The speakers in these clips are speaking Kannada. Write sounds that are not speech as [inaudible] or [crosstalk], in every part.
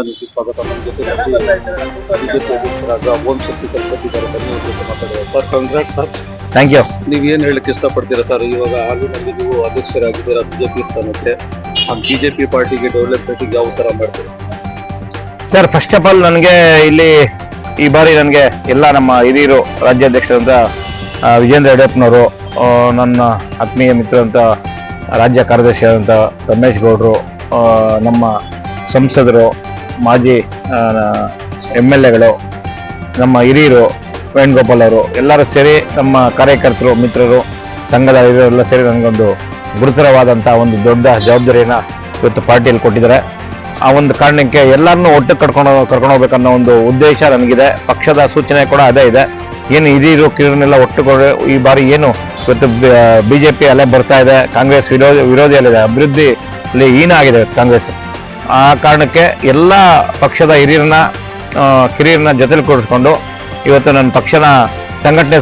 ಸ್ವಾಗತ ನಮ್ಮ ಜೊತೆ ಬಿಜೆಪಿ ಅಧ್ಯಕ್ಷರಾದ ಓಂ ಶಕ್ತಿ ಕಲ್ಪತಿದ್ದಾರೆ ಬನ್ನಿ ಅವ್ರ ಜೊತೆ ಮಾತಾಡುವ sir congrat sir. Thank you ನೀವು ಏನು ಹೇಳಕ್ಕೆ ಇಷ್ಟಪಡ್ತೀರಾ ಸರ್? ಇವಾಗ ಹಾಲಿನಲ್ಲಿ ನೀವು ಅಧ್ಯಕ್ಷರಾಗಿದ್ದೀರಾ ಬಿಜೆಪಿ ಸ್ಥಾನಕ್ಕೆ. ಆ ಬಿಜೆಪಿ ಪಾರ್ಟಿಗೆ ಡೆವಲಪ್ಮೆಂಟ್ ಯಾವ ತರ ಮಾಡ್ತೀರಾ? ಸರ್ ಫಸ್ಟ್ ಆಫ್ ಆಲ್ ನನಗೆ ಇಲ್ಲಿ ಈ ಬಾರಿ ನನಗೆ ಎಲ್ಲ ನಮ್ಮ ಹಿರಿಯರು ರಾಜ್ಯಾಧ್ಯಕ್ಷರಂತ ವಿಜೇಂದ್ರ ಯಡಿಯೂರಪ್ಪನವರು ನನ್ನ ಆತ್ಮೀಯ ಮಿತ್ರರಂತ ರಾಜ್ಯ ಕಾರ್ಯದರ್ಶಿ ಆದಂಥ ರಮೇಶ್ ಗೌಡರು ನಮ್ಮ ಸಂಸದರು ಮಾಜಿ ಎಂ ಎಲ್ ಎಗಳು, ನಮ್ಮ ಹಿರಿಯರು ವೇಣುಗೋಪಾಲ್ ಅವರು, ಎಲ್ಲರೂ ಸೇರಿ ನಮ್ಮ ಕಾರ್ಯಕರ್ತರು, ಮಿತ್ರರು, ಸಂಘದ ಹಿರಿಯರೆಲ್ಲ ಸೇರಿ ನನಗೊಂದು ಗುರುತರವಾದಂಥ ಒಂದು ದೊಡ್ಡ ಜವಾಬ್ದಾರಿಯನ್ನು ಇವತ್ತು ಪಾರ್ಟಿಯಲ್ಲಿ ಕೊಟ್ಟಿದ್ದಾರೆ. ಆ ಒಂದು ಕಾರಣಕ್ಕೆ ಎಲ್ಲರನ್ನೂ ಒಟ್ಟು ಕರ್ಕೊಂಡು ಕರ್ಕೊಂಡು ಹೋಗ್ಬೇಕನ್ನೋ ಒಂದು ಉದ್ದೇಶ ನನಗಿದೆ. ಪಕ್ಷದ ಸೂಚನೆ ಕೂಡ ಅದೇ ಇದೆ. ಏನು ಹಿರಿಯರು, ಕಿರಿಯರನ್ನೆಲ್ಲ ಒಟ್ಟುಕೊಂಡು ಈ ಬಾರಿ ಏನು ಇವತ್ತು ಬಿ ಜೆ ಪಿ ಅಲೆ ಬರ್ತಾ ಇದೆ, ಕಾಂಗ್ರೆಸ್ ವಿರೋಧಿ, ವಿರೋಧಿಯಲ್ಲಿದೆ ಅಭಿವೃದ್ಧಿ ಅಲ್ಲಿ ಕಾಂಗ್ರೆಸ್. ಆ ಕಾರಣಕ್ಕೆ ಎಲ್ಲ ಪಕ್ಷದ ಹಿರಿಯರನ್ನ ಕಿರಿಯರನ್ನ ಜೊತೆಲಿ ಕೂಡಿಸ್ಕೊಂಡು ಇವತ್ತು ನನ್ನ ಪಕ್ಷನ ಸಂಘಟನೆ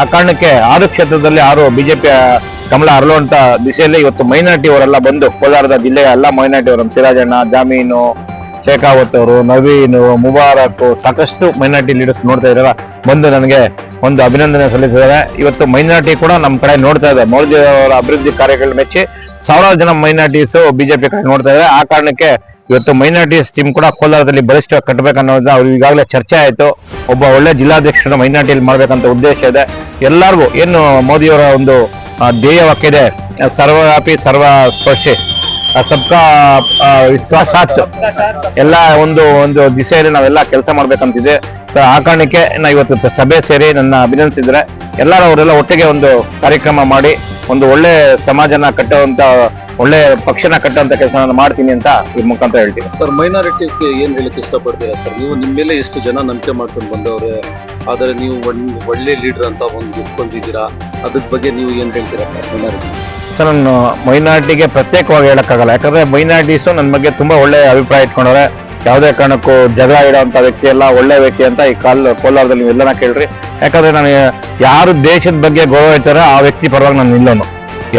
ಆ ಕಾರಣಕ್ಕೆ ಆರು ಕ್ಷೇತ್ರದಲ್ಲಿ ಆರು ಬಿಜೆಪಿ ಕಮಲ ಅರಳುವಂತ ದಿಶೆಯಲ್ಲಿ ಇವತ್ತು ಮೈನಾರಿಟಿ ಅವರೆಲ್ಲ ಬಂದು ಕೋಲಾರದ ಜಿಲ್ಲೆಯ ಎಲ್ಲ ಮೈನಾರಿಟಿ ಅವರು ಸಿರಾಜಣ್ಣ, ಜಾಮೀನು, ಶೇಖಾವತ್ ಅವರು, ನವೀನು, ಮುಬಾರಕ್ ಸಾಕಷ್ಟು ಮೈನಾರಿಟಿ ಲೀಡರ್ಸ್ ನೋಡ್ತಾ ಇದಾರೆ ಬಂದು ನನಗೆ ಒಂದು ಅಭಿನಂದನೆ ಸಲ್ಲಿಸಿದ್ದಾರೆ. ಇವತ್ತು ಮೈನಾರಿಟಿ ಕೂಡ ನಮ್ಮ ಕಡೆ ನೋಡ್ತಾ ಇದೆ. ಮೋದಿ ಅವರ ಅಭಿವೃದ್ಧಿ ಕಾರ್ಯಗಳು ಮೆಚ್ಚಿ ಸಾವಿರಾರು ಜನ ಮೈನಾರಿಟೀಸ್ ಬಿಜೆಪಿ ಕಡೆ ನೋಡ್ತಾ ಇದ್ದಾರೆ ಆ ಕಾರಣಕ್ಕೆ ಇವತ್ತು ಮೈನಾರಿಟೀಸ್ ಟೀಮ್ ಕೂಡ ಕೋಲಾರದಲ್ಲಿ ಬಲಿಷ್ಠ ಕಟ್ಟಬೇಕನ್ನೋದನ್ನ ಅವ್ರು ಈಗಾಗಲೇ ಚರ್ಚೆ ಆಯಿತು. ಒಬ್ಬ ಒಳ್ಳೆ ಜಿಲ್ಲಾಧ್ಯಕ್ಷರನ್ನ ಮೈನಾರಿಟಿಯಲ್ಲಿ ಮಾಡಬೇಕಂತ ಉದ್ದೇಶ ಇದೆ. ಎಲ್ಲರಿಗೂ ಏನು ಮೋದಿಯವರ ಒಂದು ಧ್ಯೇಯ ವಾಕ್ಯ ಇದೆ? ಸರ್ವವ್ಯಾಪಿ ಸರ್ವ ಸ್ಪರ್ಶಿ ಸಬ್ಕಾ ವಿಶ್ವಾಸಾತ್ ಎಲ್ಲ ಒಂದು ಒಂದು ದಿಸೆಯಲ್ಲಿ ನಾವೆಲ್ಲ ಕೆಲಸ ಮಾಡ್ಬೇಕಂತಿದೆ. ಸೊ ಆ ಕಾರಣಕ್ಕೆ ನಾ ಇವತ್ತು ಸಭೆ ಸೇರಿ ನನ್ನ ಅಭಿನಂದಿಸಿದ್ರೆ ಎಲ್ಲರೂ ಅವರೆಲ್ಲ ಒಟ್ಟಿಗೆ ಒಂದು ಕಾರ್ಯಕ್ರಮ ಮಾಡಿ ಒಂದು ಒಳ್ಳೆ ಸಮಾಜನ ಕಟ್ಟುವಂತ ಒಳ್ಳೆ ಪಕ್ಷನ ಕಟ್ಟುವಂತ ಕೆಲಸ ಮಾಡ್ತೀನಿ ಅಂತ ಈ ಮುಖಾಂತರ ಹೇಳ್ತೀನಿ. ಸರ್ ಮೈನಾರಿಟೀಸ್ಗೆ ಏನ್ ಹೇಳಕ್ ಇಷ್ಟಪಡ್ತೀರಾ ಸರ್? ನೀವು ನಿಮ್ಮ ಮೇಲೆ ಎಷ್ಟು ಜನ ನಂಬಿಕೆ ಮಾಡ್ಕೊಂಡು ಬಂದವ್ರೆ? ಆದರೆ ನೀವು ಒಳ್ಳೆ ಲೀಡರ್ ಅಂತ ಒಂದು ಇಟ್ಕೊಂಡಿದ್ದೀರಾ ಅದ್ರ ಬಗ್ಗೆ ನೀವು ಏನ್ ಹೇಳ್ತೀರಾ ಸರ್ ಮೈನಾರಿಟಿ ಸರ್ ನಾನು ಮೈನಾರಿಟಿಗೆ ಪ್ರತ್ಯೇಕವಾಗಿ ಹೇಳಕ್ಕಾಗಲ್ಲ. ಯಾಕಂದ್ರೆ ಮೈನಾರಿಟೀಸು ನನ್ನ ಬಗ್ಗೆ ತುಂಬಾ ಒಳ್ಳೆ ಅಭಿಪ್ರಾಯ ಇಟ್ಕೊಂಡವ್ರೆ. ಯಾವುದೇ ಕಾರಣಕ್ಕೂ ಜಗಳ ಇಡೋಂಥ ವ್ಯಕ್ತಿ ಎಲ್ಲ ಒಳ್ಳೆ ವ್ಯಕ್ತಿ ಅಂತ ಈ ಕಾಲ್ ಕೋಲಾರದಲ್ಲಿ ನೀವು ಎಲ್ಲನ ಕೇಳ್ರಿ. ಯಾಕಂದ್ರೆ ನಾನು ಯಾರು ದೇಶದ ಬಗ್ಗೆ ಗೌರವ ಇರ್ತಾರೆ ಆ ವ್ಯಕ್ತಿ ಪರವಾಗಿ ನಾನು ನಿಲ್ಲೋನು.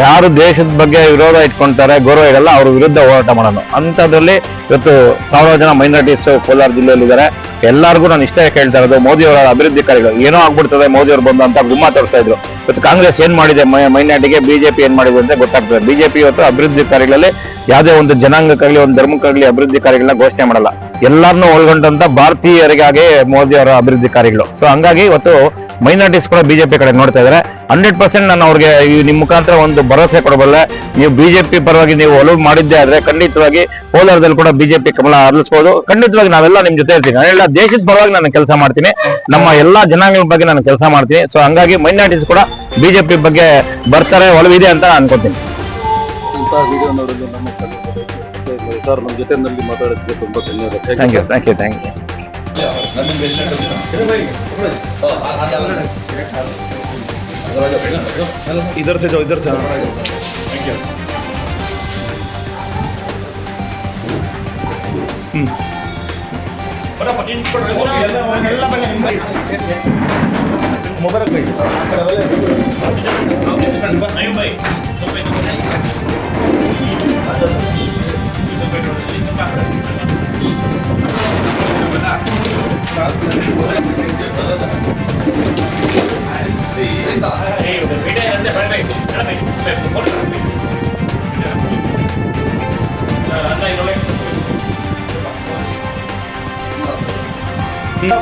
ಯಾರು ದೇಶದ ಬಗ್ಗೆ ವಿರೋಧ ಇಟ್ಕೊಂತಾರೆ, ಗೌರವ ಇರಲ್ಲ ಅವ್ರ ವಿರುದ್ಧ ಹೋರಾಟ ಮಾಡೋನು. ಅಂಥದ್ರಲ್ಲಿ ಇವತ್ತು ಸಾವಿರಾರು ಜನ ಮೈನಾರಿಟೀಸ್ ಕೋಲಾರ ಜಿಲ್ಲೆಯಲ್ಲಿದ್ದಾರೆ. ಎಲ್ಲರಿಗೂ ನಾನು ಇಷ್ಟೇ ಕೇಳ್ತಾ ಇರೋದು ಮೋದಿ ಅವರ ಅಭಿವೃದ್ಧಿ ಕಾರ್ಯಗಳು. ಏನೋ ಆಗ್ಬಿಡ್ತದೆ ಮೋದಿ ಅವರು ಬಂದು ಅಂತ ಗುಮ್ಮ ತೋರಿಸ್ತಾ ಇದ್ರು. ಇವತ್ತು ಕಾಂಗ್ರೆಸ್ ಏನ್ ಮಾಡಿದೆ ಮೈನಾರಿಟಿಗೆ ಬಿಜೆಪಿ ಏನ್ ಮಾಡಿದೆ ಅಂತ ಗೊತ್ತಾಗ್ತದೆ. ಬಿಜೆಪಿ ಇವತ್ತು ಅಭಿವೃದ್ಧಿ ಕಾರ್ಯಗಳಲ್ಲಿ ಯಾವುದೇ ಒಂದು ಜನಾಂಗಕ್ಕಾಗಲಿ, ಒಂದು ಧರ್ಮಕ್ಕಾಗಲಿ ಅಭಿವೃದ್ಧಿ ಕಾರ್ಯಗಳನ್ನ ಘೋಷಣೆ ಮಾಡಲ್ಲ. ಎಲ್ಲರನ್ನೂ ಒಳಗೊಂಡಂತ ಭಾರತೀಯರಿಗಾಗಿ ಮೋದಿ ಅವರ ಅಭಿವೃದ್ಧಿ ಕಾರ್ಯಗಳು. ಸೊ ಹಂಗಾಗಿ ಇವತ್ತು ಮೈನಾರಿಟೀಸ್ ಕೂಡ ಬಿಜೆಪಿ ಕಡೆ ನೋಡ್ತಾ ಇದ್ದಾರೆ ಹಂಡ್ರೆಡ್ ಪರ್ಸೆಂಟ್ ನಾನು ಅವ್ರಿಗೆ ನಿಮ್ಮ ಮುಖಾಂತರ ಒಂದು ಭರವಸೆ ಕೊಡಬಲ್ಲ. ನೀವು ಬಿಜೆಪಿ ಪರವಾಗಿ ನೀವು ಒಲವು ಮಾಡಿದ್ದೇ ಆದ್ರೆ ಖಂಡಿತವಾಗಿ ಕೋಲಾರದಲ್ಲಿ ಕೂಡ ಬಿಜೆಪಿ ಕಮಲ ಅರಳಿಸಬಹುದು ಖಂಡಿತವಾಗಿ ನಾವೆಲ್ಲ ನಿಮ್ ಜೊತೆ ಇರ್ತೀನಿ ನಾನೆಲ್ಲ ದೇಶದ ಪರವಾಗಿ ನಾನು ಕೆಲಸ ಮಾಡ್ತೀನಿ. ನಮ್ಮ ಎಲ್ಲಾ ಜನಾಂಗಗಳ ಬಗ್ಗೆ ನಾನು ಕೆಲಸ ಮಾಡ್ತೀನಿ. ಸೊ ಹಂಗಾಗಿ ಮೈನಾರಿಟೀಸ್ ಕೂಡ ಬಿಜೆಪಿ ಬಗ್ಗೆ ಬರ್ತಾರೆ, ಒಲವಿದೆ ಅಂತ ಅನ್ಕೋತೀನಿ. ಇಂಥ ವಿಡಿಯೋ ನೋಡಲು ನಮ್ಮ ಚಾನಲ್ ಸರ್ ನಮ್ಮ ಜೊತೆನಲ್ಲಿ ಮಾತಾಡೋದಕ್ಕೆ ತುಂಬಾ ಧನ್ಯವಾದ thank you thank you thank you इधर से जाओ इधर से थैंक यू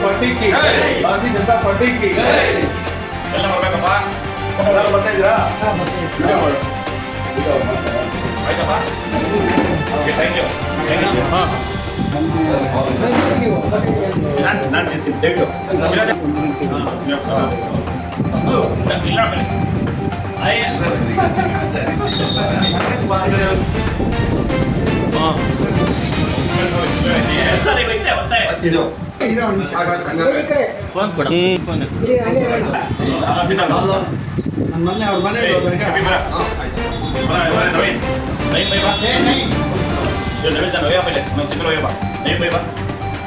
ಪಾರ್ಟಿ ಕಿ ಭಾರತೀಯ ಜನತಾ ಪಾರ್ಟಿ ಕಿ ಎಲ್ಲ ಬರ್ಬೇಕಪ್ಪ ಎಲ್ಲರೂ ಬರ್ತಾ ಇದ್ದೀರಾ ವಿಡಿಯೋ ಮಾಡು. ಆಯ್ತಪ್ಪ okay thank you thank you ಹಾಂ. ನಾನು ನಾನು ತಿಂತೀನಿ ದಯವಿಟ್ಟು ಇಲ್ಲ ಮೊನ್ನೆ ಅವ್ರ ಮನೆ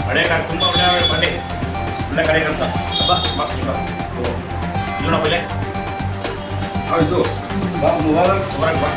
ಹಳೆ ಕಾರ್ ತುಂಬ ಒಳ್ಳೆ ಬನ್ನಿ ಒಳ್ಳೆ ಕಡೆ ಅಂತ ಬಾ ಮಸ್ತ್ ಬಾ ನೋಡ ಪೈಲೆ ಹೌದು ಬಾ ಮುಬಾರಕ್ ಹೊರಗೆ ಬಾ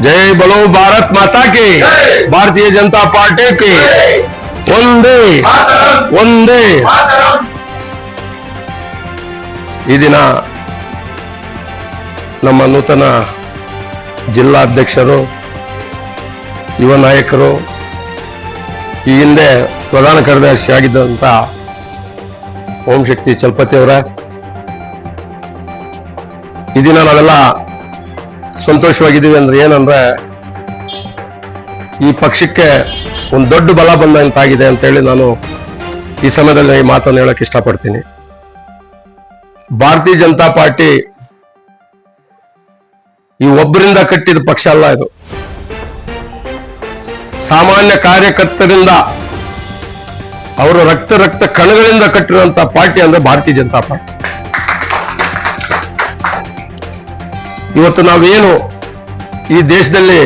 जय बोलो भारत माता की भारतीय जनता पार्टी की ಒಂದೇ ಒಂದೇ ಈ ದಿನ ನಮ್ಮ ನೂತನ ಜಿಲ್ಲಾಧ್ಯಕ್ಷರು, ಯುವ ನಾಯಕರು, ಈ ಹಿಂದೆ ಪ್ರಧಾನ ಕಾರ್ಯದರ್ಶಿ ಆಗಿದ್ದಂಥ ಓಂ ಶಕ್ತಿ ಚಲಪತಿ ಅವರ, ಈ ದಿನ ನಾವೆಲ್ಲ ಸಂತೋಷವಾಗಿದ್ದೀವಿ ಅಂದ್ರೆ ಏನಂದ್ರೆ ಈ ಪಕ್ಷಕ್ಕೆ ಒಂದು ದೊಡ್ಡ ಬಲ ಬಂದಂತಾಗಿದೆ ಅಂತೇಳಿ ನಾನು ಈ ಸಮಯದಲ್ಲಿ ಈ ಮಾತನ್ನು ಹೇಳಕ್ ಇಷ್ಟಪಡ್ತೀನಿ. ಭಾರತೀಯ ಜನತಾ ಪಾರ್ಟಿ ಈ ಒಬ್ಬರಿಂದ ಕಟ್ಟಿದ ಪಕ್ಷ ಅಲ್ಲ ಇದು. ಸಾಮಾನ್ಯ ಕಾರ್ಯಕರ್ತರಿಂದ ಅವರ ರಕ್ತ ರಕ್ತ ಕಣಗಳಿಂದ ಕಟ್ಟಿರುವಂತ ಪಾರ್ಟಿ ಅಂದ್ರೆ ಭಾರತೀಯ ಜನತಾ ಪಾರ್ಟಿ. ಇವತ್ತು ನಾವೇನು ಈ ದೇಶದಲ್ಲಿ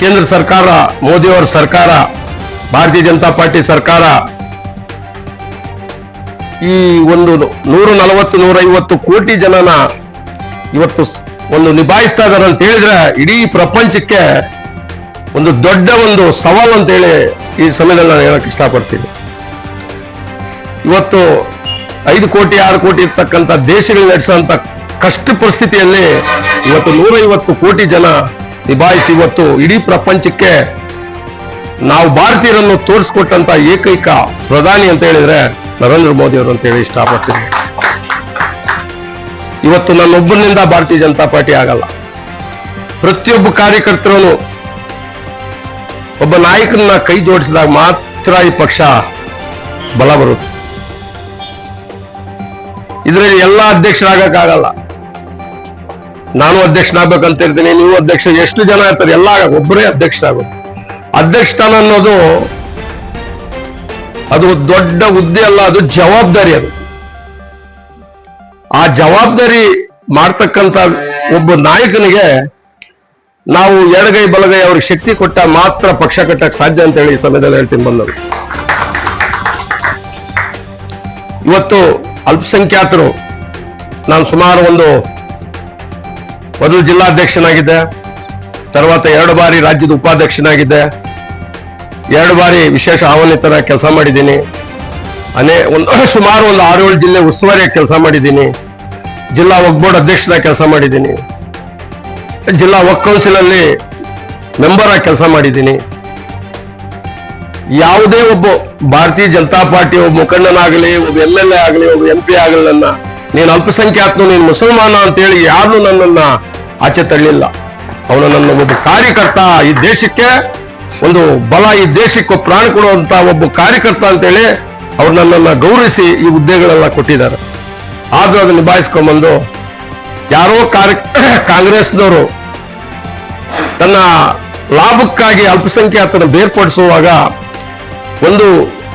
ಕೇಂದ್ರ ಸರ್ಕಾರ ಮೋದಿಯವರ ಸರ್ಕಾರ, ಭಾರತೀಯ ಜನತಾ ಪಾರ್ಟಿ ಸರ್ಕಾರ ಈ ಒಂದು ನೂರ ನಲವತ್ತು ನೂರ ಐವತ್ತು ಕೋಟಿ ಜನನ ಇವತ್ತು ಒಂದು ನಿಭಾಯಿಸ್ತಾ ಇದಾರೆ ಅಂತ ಹೇಳಿದ್ರೆ ಇಡೀ ಪ್ರಪಂಚಕ್ಕೆ ಒಂದು ದೊಡ್ಡ ಒಂದು ಸವಾಲು ಅಂತೇಳಿ ಈ ಸಮಯದಲ್ಲಿ ನಾನು ಹೇಳಕ್ ಇಷ್ಟಪಡ್ತೀನಿ. ಇವತ್ತು ಐದು ಕೋಟಿ, ಆರು ಕೋಟಿ ಇರ್ತಕ್ಕಂಥ ದೇಶಗಳು ನಡೆಸುವಂತ ಕಷ್ಟ ಪರಿಸ್ಥಿತಿಯಲ್ಲಿ ಇವತ್ತು ನೂರೈವತ್ತು ಕೋಟಿ ಜನ ನಿಭಾಯಿಸಿ ಇವತ್ತು ಇಡೀ ಪ್ರಪಂಚಕ್ಕೆ ನಾವು ಭಾರತೀಯರನ್ನು ತೋರಿಸ್ಕೊಟ್ಟಂತ ಏಕೈಕ ಪ್ರಧಾನಿ ಅಂತ ಹೇಳಿದ್ರೆ ನರೇಂದ್ರ ಮೋದಿ ಅವರು ಅಂತ ಹೇಳಿ ಇಷ್ಟಪಡ್ತೀನಿ. ಇವತ್ತು ನನ್ನೊಬ್ಬನಿಂದ ಭಾರತೀಯ ಜನತಾ ಪಾರ್ಟಿ ಆಗಲ್ಲ. ಪ್ರತಿಯೊಬ್ಬ ಕಾರ್ಯಕರ್ತರನು ಒಬ್ಬ ನಾಯಕನ ಕೈ ಜೋಡಿಸಿದಾಗ ಮಾತ್ರ ಈ ಪಕ್ಷ ಬಲ ಬರುತ್ತೆ. ಇದರಲ್ಲಿ ಎಲ್ಲ ಅಧ್ಯಕ್ಷರಾಗಕ್ಕಾಗಲ್ಲ. ನಾನು ಅಧ್ಯಕ್ಷನಾಗಬೇಕಂತ ಇರ್ತೀನಿ ನೀವು ಅಧ್ಯಕ್ಷ, ಎಷ್ಟು ಜನ ಇರ್ತಾರೆ, ಎಲ್ಲ ಒಬ್ಬರೇ ಅಧ್ಯಕ್ಷ ಸ್ಥಾನ ಅನ್ನೋದು ಅದು ದೊಡ್ಡ ಹುದ್ದೆ ಅಲ್ಲ, ಅದು ಜವಾಬ್ದಾರಿ ಅದು. ಆ ಜವಾಬ್ದಾರಿ ಮಾಡ್ತಕ್ಕಂತ ಒಬ್ಬ ನಾಯಕನಿಗೆ ನಾವು ಎಡಗೈ ಬಲಗೈ ಅವ್ರಿಗೆ ಶಕ್ತಿ ಕೊಟ್ಟ ಮಾತ್ರ ಪಕ್ಷ ಕಟ್ಟಕ್ ಸಾಧ್ಯ ಅಂತ ಹೇಳಿ ಈ ಸಮಯದಲ್ಲಿ ಹೇಳ್ತೀನಿ ಬಂದರು ಇವತ್ತು ಅಲ್ಪಸಂಖ್ಯಾತರು, ನಾನು ಸುಮಾರು ಒಂದು ಮೊದಲು ಜಿಲ್ಲಾಧ್ಯಕ್ಷನಾಗಿದ್ದೆ, ತರ್ವಾತ ಎರಡು ಬಾರಿ ರಾಜ್ಯದ ಉಪಾಧ್ಯಕ್ಷನಾಗಿದ್ದೆ, ಎರಡು ಬಾರಿ ವಿಶೇಷ ಆಹ್ವಾನಿತರ ಕೆಲಸ ಮಾಡಿದ್ದೀನಿ, ಅನೇ ಒಂದು [coughs] ಸುಮಾರು ಒಂದು ಆರು ಏಳು ಜಿಲ್ಲೆ ಉಸ್ತುವಾರಿಯಾಗಿ ಕೆಲಸ ಮಾಡಿದ್ದೀನಿ ಜಿಲ್ಲಾ ವಕ್ ಬೋರ್ಡ್ ಅಧ್ಯಕ್ಷರಾಗಿ ಕೆಲಸ ಮಾಡಿದ್ದೀನಿ. ಜಿಲ್ಲಾ ವಕ್ ಕೌನ್ಸಿಲ್ ಅಲ್ಲಿ ಮೆಂಬರ್ ಆಗಿ ಕೆಲಸ ಮಾಡಿದ್ದೀನಿ. ಯಾವುದೇ ಒಬ್ಬ ಭಾರತೀಯ ಜನತಾ ಪಾರ್ಟಿ, ಒಬ್ಬ ಮುಖಂಡನಾಗಲಿ, ಒಬ್ಬ ಎಲ್ ಎಲ್ ಎ ಆಗಲಿ, ಒಬ್ಬ ಎಂ ಪಿ ಆಗಲಿ ನನ್ನ, ನೀನು ಅಲ್ಪಸಂಖ್ಯಾತನು ನೀನು ಮುಸಲ್ಮಾನ ಅಂತೇಳಿ ಯಾರು ನನ್ನನ್ನ ಆಚೆ ತಳ್ಳಿಲ್ಲ ಅವನು ನನ್ನ ಒಬ್ಬ ಕಾರ್ಯಕರ್ತ ಈ ದೇಶಕ್ಕೆ, ಒಂದು ಬಲ ಈ ದೇಶಕ್ಕೆ ಪ್ರಾಣ ಕೊಡುವಂತ ಒಬ್ಬ ಕಾರ್ಯಕರ್ತ ಅಂತೇಳಿ ಅವ್ರು ನನ್ನನ್ನ ಗೌರವಿಸಿ ಈ ಹುದ್ದೆಗಳೆಲ್ಲ ಕೊಟ್ಟಿದ್ದಾರೆ. ಆದ್ರೂ ಅದನ್ನ ನಿಭಾಯಿಸ್ಕೊಂಡ್ಬಂದು ಯಾರೋ ಕಾರ್ಯ ಕಾಂಗ್ರೆಸ್ನವರು ತನ್ನ ಲಾಭಕ್ಕಾಗಿ ಅಲ್ಪಸಂಖ್ಯಾತನ ಬೇರ್ಪಡಿಸುವಾಗ ಒಂದು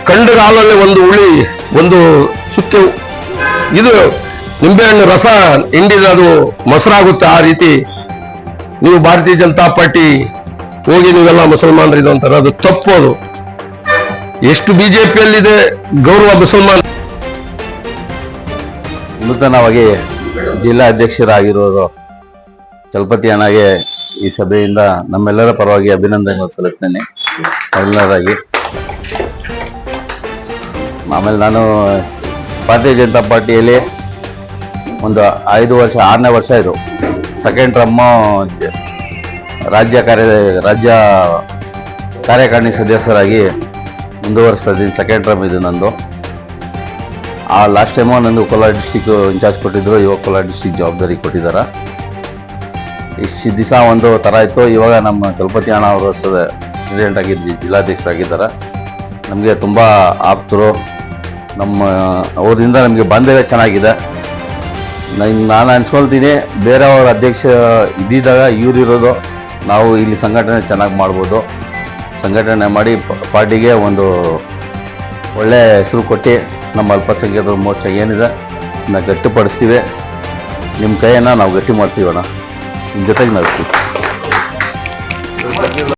ಕಂಡಗಾಲಲ್ಲಿ ಒಂದು ಉಳಿ ಒಂದು ಸುಕ್ಕೆ ಇದು ನಿಂಬೆಹಣ್ಣು ರಸ ಹಿಂಡಿದ ಅದು ಮೊಸರಾಗುತ್ತೆ ಆ ರೀತಿ. ನೀವು ಭಾರತೀಯ ಜನತಾ ಪಾರ್ಟಿ ಹೋಗಿ ನೀವೆಲ್ಲ ಮುಸಲ್ಮಾನರಿದು ಅಂತಾರೆ ಅದು ತಪ್ಪು ಅದು. ಎಷ್ಟು ಬಿಜೆಪಿಯಲ್ಲಿದೆ, ಗೌರವ ಮುಸಲ್ಮಾನ್ ನೂತನವಾಗಿ ಜಿಲ್ಲಾ ಅಧ್ಯಕ್ಷರಾಗಿರೋರು ಚಲಪತಿ ಅಣ್ಣಗೆ ಈ ಸಭೆಯಿಂದ ನಮ್ಮೆಲ್ಲರ ಪರವಾಗಿ ಅಭಿನಂದನೆ ಸಲ್ಲಿಸ್ತೇನೆ ಮೊದಲನೇದಾಗಿ ಆಮೇಲೆ ನಾನು ಭಾರತೀಯ ಜನತಾ ಪಾರ್ಟಿಯಲ್ಲಿ ಒಂದು ಐದು ವರ್ಷ, ಆರನೇ ವರ್ಷ ಇದು. ಸೆಕೆಂಡ್ ಟರ್ಮು ರಾಜ್ಯ ಕಾರ್ಯ, ರಾಜ್ಯ ಕಾರ್ಯಕಾರಿಣಿ ಸದಸ್ಯರಾಗಿ ಮುಂದುವರಿಸ್ತಾ ಇದ್ದೀನಿ ಸೆಕೆಂಡ್ ಟರ್ಮ್ ಇದು ನಂದು. ಆ ಲಾಸ್ಟ್ ಟೈಮು ನನಗೆ ಕೋಲಾರ ಡಿಸ್ಟಿಕ್ ಇನ್ಚಾರ್ಜ್ ಕೊಟ್ಟಿದ್ದರು ಇವಾಗ ಕೋಲಾರ ಡಿಸ್ಟಿಕ್ ಜವಾಬ್ದಾರಿ ಕೊಟ್ಟಿದ್ದಾರೆ ಇಷ್ಟು ದಿವಸ ಒಂದು ಥರ ಇತ್ತು. ಇವಾಗ ನಮ್ಮ ಚಲಪತಿ ಅಣ್ಣ ಅವರು ಪ್ರೆಸಿಡೆಂಟ್ ಆಗಿದ್ದು ಜಿಲ್ಲಾಧ್ಯಕ್ಷರಾಗಿದ್ದಾರೆ ನಮಗೆ ತುಂಬ ಆಪ್ತರು. ನಮ್ಮ, ಅವರಿಂದ ನಮಗೆ ಬಾಂಧವ್ಯ ಚೆನ್ನಾಗಿದೆ. ನಾನು ನಾನು ಅನ್ಸ್ಕೊಳ್ತೀನಿ, ಬೇರೆಯವ್ರ ಅಧ್ಯಕ್ಷ ಇದ್ದಿದ್ದಾಗ ಇವರಿರೋದು ನಾವು ಇಲ್ಲಿ ಸಂಘಟನೆ ಚೆನ್ನಾಗಿ ಮಾಡ್ಬೋದು. ಸಂಘಟನೆ ಮಾಡಿ ಪಾರ್ಟಿಗೆ ಒಂದು ಒಳ್ಳೆ ಹೆಸರು ಕೊಟ್ಟು ನಮ್ಮ ಅಲ್ಪಸಂಖ್ಯಾತರ ಮೋರ್ಚಾ ಏನಿದೆ ನಾವು ಗಟ್ಟಿಪಡಿಸ್ತೀವಿ. ನಿಮ್ಮ ಕೈಯನ್ನು ನಾವು ಗಟ್ಟಿ ಮಾಡ್ತೀವಣ್ಣ ನಿಮ್ಮ ಜೊತೆಗೆ ನಾವು ಇರ್ತೀವಿ